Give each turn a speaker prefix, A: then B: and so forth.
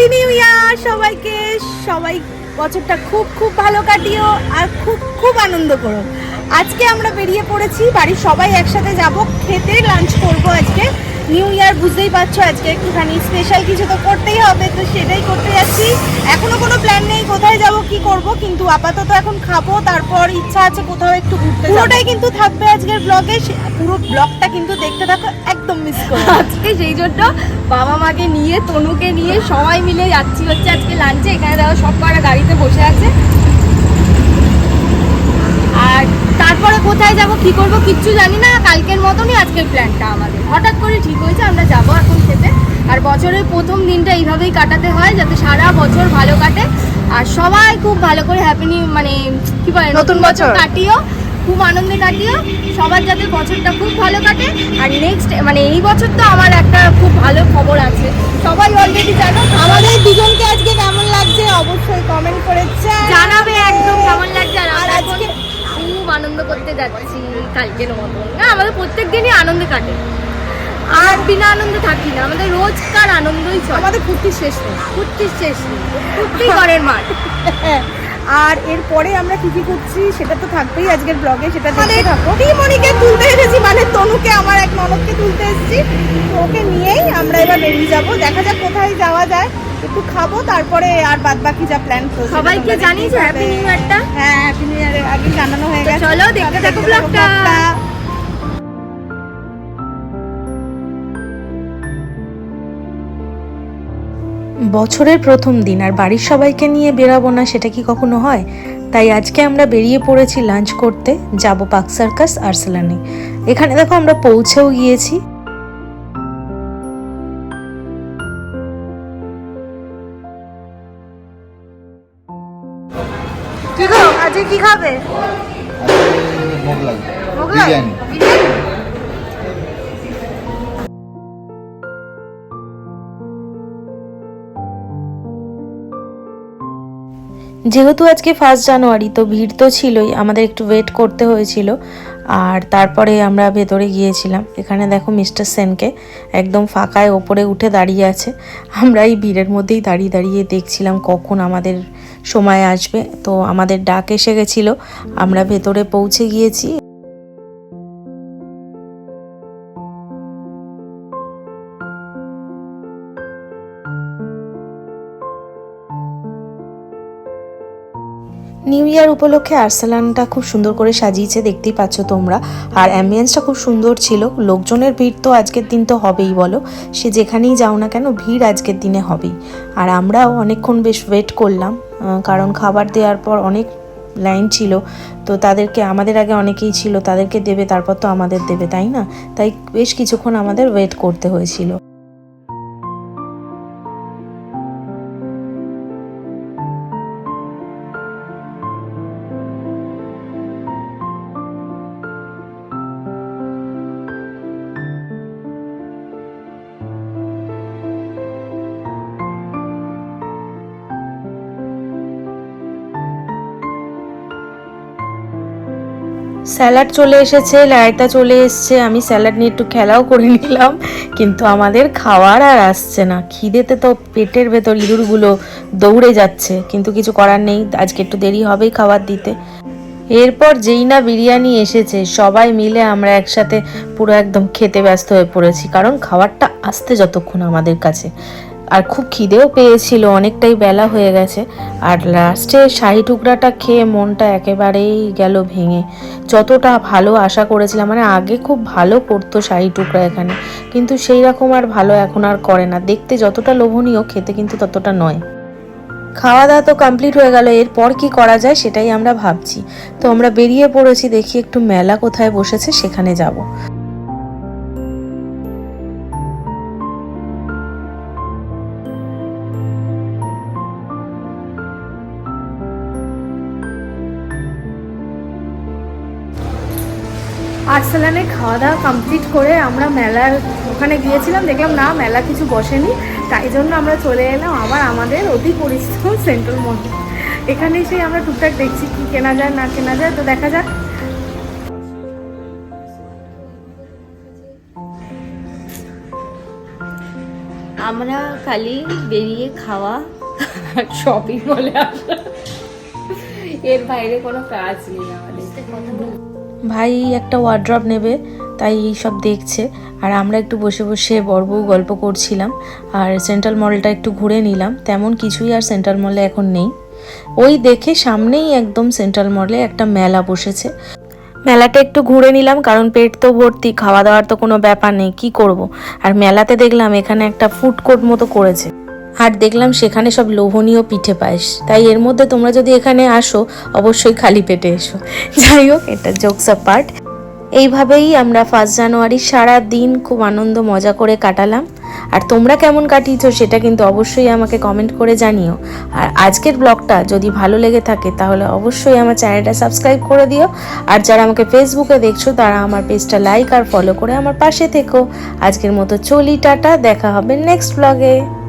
A: Happy new year সবাইকে, সবাই বছরটা খুব খুব ভালো কাটিও আর খুব খুব আনন্দ করো। আজকে আমরা বেরিয়ে পড়েছি, বাড়ির সবাই একসাথে যাব, খেতে লাঞ্চ করব আজকে। নিউ ইয়ার বুঝতেই পারছ আজকে একটুখানি স্পেশাল কিছু তো করতেই হবে তো সেটাই করতে যাচ্ছি। এখনও কোনো প্ল্যান নেই কোথায় যাব কি করব কিন্তু আপাতত এখন খাব তারপর ইচ্ছা আছে কোথাও একটু ঘুরতে পুরোটাই কিন্তু থাকবে আজকের ব্লগে পুরো ব্লগটা কিন্তু দেখতে থাকো একদম মিস করো।
B: আজকে সেই জন্য বাবা মাকে নিয়ে তনুকে নিয়ে সবাই মিলে যাচ্ছি হচ্ছে আজকে লাঞ্চে এখানে দেখো সব কটা গাড়িতে বসে আছে। আর তারপরে কোথায় যাব কি করব কিচ্ছু জানি না। কালকের মতনই আজকের প্ল্যানটা আমাদের। হঠাৎ করে ঠিক হয়েছে আমরা যাব এখন খেতে। আর বছরের প্রথম দিনটা এইভাবেই কাটাতে হয় যাতে সারা বছর ভালো কাটে। আর সবাই খুব ভালো করে হ্যাপি নিউ মানে কি বলে
A: নতুন বছর।
B: কাটিও খুব আনন্দে কাটিও। সবার যাতে বছরটা খুব ভালো কাটে। আর নেক্সট মানে এই বছর তো আমার একটা খুব ভালো খবর আছে। সবাই অলরেডি জানো
A: আমাদের দুজনকে আজকে কেমন লাগছে? অবশ্যই কমেন্ট করে
B: জানাবে একদম কেমন লাগছে। আর
A: আজকে
B: আনন্দ করতে যাচ্ছি কালকের মতন না আমাদের প্রত্যেক দিনই আনন্দে কাটে। আর বিনা আনন্দে থাকি না আমাদের রোজকার আনন্দই চলে।
A: আমাদের ফুর্তি শেষ নেই।
B: ফুর্তির শেষ নেই ফুর্তি করেন মাঠ।
A: আর এরপরে আমরা কি কি করছি সেটা তো থাকবেই আজকের ব্লগে সেটা দেখতে থাকো। টিমনিকে তুলতে এসেছি মানে তনুকে আমার এক ননদকে তুলতে এসেছি। ওকে নিয়েই আমরা এবার বেরিয়ে যাব। দেখা যাক কোথায় যাওয়া যায়। একটু খাব তারপরে আর বাদ বাকি যা প্ল্যান
B: সবাইকে জানিয়েছো হ্যাপি নিউ ইয়ারটা
A: হ্যাঁ হ্যাপি নিউ ইয়ার আগে জানানো হয়ে গেছে।
B: চলো, দেখতে থাকো vlogটা।
C: বছরের প্রথম দিন আর বাড়ির সবাইকে নিয়ে বেরাবো না সেটা কি কখনো হয়? তাই আজকে আমরা বেরিয়ে পড়েছি লাঞ্চ করতে যাব পাক সার্কাস আর্সেলানে এখানে দেখো আমরা পৌঁছেও গিয়েছি।
A: আজকে কি খাবে?
D: মোগলাই।
A: মোগলাই?
D: বিরিয়ানি।
C: যেহেতু আজকে ফার্স্ট জানুয়ারি তো ভিড় তো ছিলই আমাদের একটু ওয়েট করতে হয়েছিল। আর তারপরে আমরা ভেতরে গিয়েছিলাম। এখানে দেখো মিস্টার সেনকে একদম ফাঁকায় ওপরে উঠে দাঁড়িয়ে আছে। আমরা এই ভিড়ের মধ্যেই দাঁড়িয়ে দাঁড়িয়ে দেখছিলাম কখন আমাদের সময় আসবে। তো আমাদের ডাক এসে গেছিল। আমরা ভেতরে পৌঁছে গিয়েছি নিউ ইয়ার উপলক্ষে আর্সেলানটা খুব সুন্দর করে সাজিয়েছে, দেখতেই পাচ্ছ তোমরা। আর অ্যাম্বিয়েন্সটা খুব সুন্দর ছিল। লোকজনের ভিড় তো আজকের দিন তো হবেই বলো। সে যেখানেই যাও না কেন, ভিড় আজকের দিনে হবেই। আর আমরাও অনেকক্ষণ বেশ ওয়েট করলাম কারণ খাবার দেওয়ার পর অনেক লাইন ছিল। তো তাদেরকে, আমাদের আগে অনেকেই ছিল, তাদেরকে দেবে, তারপর তো আমাদের দেবে, তাই না? তাই বেশ কিছুক্ষণ আমাদের ওয়েট করতে হয়েছিল। স্যালাড চলে এসেছে রায়তা চলে এসেছে। আমি স্যালাড নিয়ে একটু খেলাও করে নিলাম, কিন্তু আমাদের খাওয়ার আর আসছে না। খিদেতে তো পেটের ভেতর ইঁদুরগুলো দৌড়ে যাচ্ছে, কিন্তু কিছু করার নেই। আজকে একটু দেরি হবেই খাবার দিতে। এরপর যেই না বিরিয়ানি এসেছে। সবাই মিলে আমরা একসাথে পুরো একদম খেতে ব্যস্ত হয়ে পড়েছি, কারণ খাবারটা আসতে যতক্ষণ আমাদের কাছে। আর খুব খিদেও পেয়েছিল, অনেকটাই বেলা হয়ে গেছে। আর লাস্টে শাহি টুকরাটা খেয়ে মনটা একেবারেই গেল ভেঙে। যতটা ভালো আশা করেছিলাম মানে আগে খুব ভালো করতো শাহি টুকরা এখানে, কিন্তু সেই রকম আর ভালো এখন আর করে না। দেখতে যতটা লোভনীয়, খেতে কিন্তু ততটা নয়। খাওয়া দাওয়া তো কমপ্লিট হয়ে গেল, এরপর কি করা যায় সেটাই আমরা ভাবছি। তো আমরা বেরিয়ে পড়েছি, দেখি একটু মেলা কোথায় বসেছে, সেখানে যাব।
A: আর্সেলানে খাওয়া দাওয়া কমপ্লিট করে আমরা মেলার ওখানে গিয়েছিলাম, দেখলাম না, মেলা কিছু বসেনি। তাই জন্য আমরা চলে এলাম আবার আমাদের অতি পরিচিত সেন্ট্রাল মল এখানে এসে আমরা টুকটাক দেখছি কি কেনা যায়, না কেনা যায়, তো দেখা যাক।
C: আমরা খালি বেরিয়ে খাওয়া শপিং মলে আসা এর বাইরে কোনো কাজ নেই আমাদের। ভাই একটা ওয়ার্ড্রপ নেবে, তাই এই সব দেখছে। আর আমরা একটু বসে বসে বড়বউ গল্প করছিলাম, আর সেন্ট্রাল মলটা একটু ঘুরে নিলাম। তেমন কিছুই আর সেন্ট্রাল মলে এখন নেই। ওই দেখে সামনেই একদম সেন্ট্রাল মলে একটা মেলা বসেছে। মেলাটা একটু ঘুরে নিলাম, কারণ পেট তো ভর্তি খাওয়া দাওয়ার তো কোনো ব্যাপার নেই, কি করব? আর মেলাতে দেখলাম এখানে একটা ফুড কোর্ট মতো করেছে। আর দেখলাম সেখানে সব লোভনীয় পিঠে পায়েস। তাই এর মধ্যে তোমরা যদি এখানে আসো, অবশ্যই খালি পেটে এসো। যাই হোক, এটা জোকস পার্ট এইভাবেই আমরা ফার্স্ট জানুয়ারি সারা দিন খুব আনন্দ, মজা করে কাটালাম। আর তোমরা কেমন কাটিয়েছো সেটা কিন্তু অবশ্যই আমাকে কমেন্ট করে জানিও। আর আজকের ব্লগটা যদি ভালো লেগে থাকে, তাহলে অবশ্যই আমার চ্যানেলটা সাবস্ক্রাইব করে দিও। আর যারা আমাকে ফেসবুকে দেখছ, তারা আমার পেজটা লাইক আর ফলো করে আমার পাশে থেকো। আজকের মতো চলি, টাটা। দেখা হবে নেক্সট ব্লগে